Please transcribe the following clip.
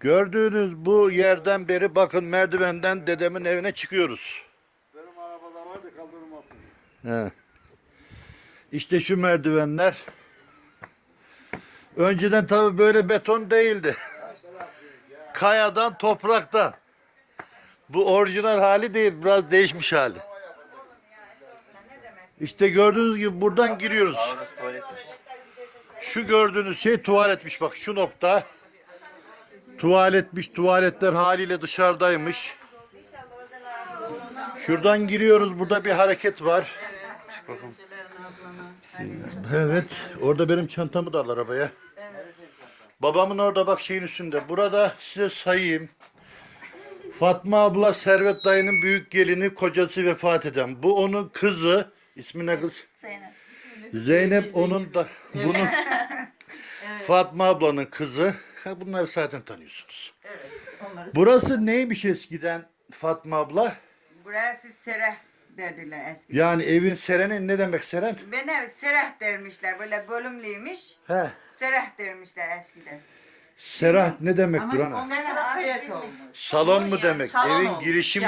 Gördüğünüz bu yerden beri bakın merdivenden dedemin evine çıkıyoruz. Benim arabada vardı kaldırım altında. He. İşte şu merdivenler. Önceden tabi böyle beton değildi. Kayadan, topraktan. Bu orijinal hali değil, biraz değişmiş hali. İşte gördüğünüz gibi buradan giriyoruz. Şu gördüğünüz şey tuvaletmiş bak şu nokta. Tuvaletmiş, tuvaletler haliyle dışarıdaymış. Şuradan giriyoruz, burada bir hareket var. Çık bakalım. Evet, orada benim çantamı da al arabaya. Babamın orada bak şeyin üstünde. Burada size sayayım. Fatma abla Servet dayının büyük gelini kocası vefat eden. Bu onun kızı. İsmi ne kız? Zeynep. Zeynep onun da bunun Fatma ablanın kızı. Ha, bunları zaten tanıyorsunuz. Onları Burası neymiş eskiden Fatma abla? Burası sereh derdiler eskiden. Yani evin sereni ne demek seren? Bana sereh dermişler. Böyle bölümlüymüş. He. Sereh dermişler eskiden. Serah ne afiyet olmuş. Salon mu demek? Salon Evin olmuş. girişi mi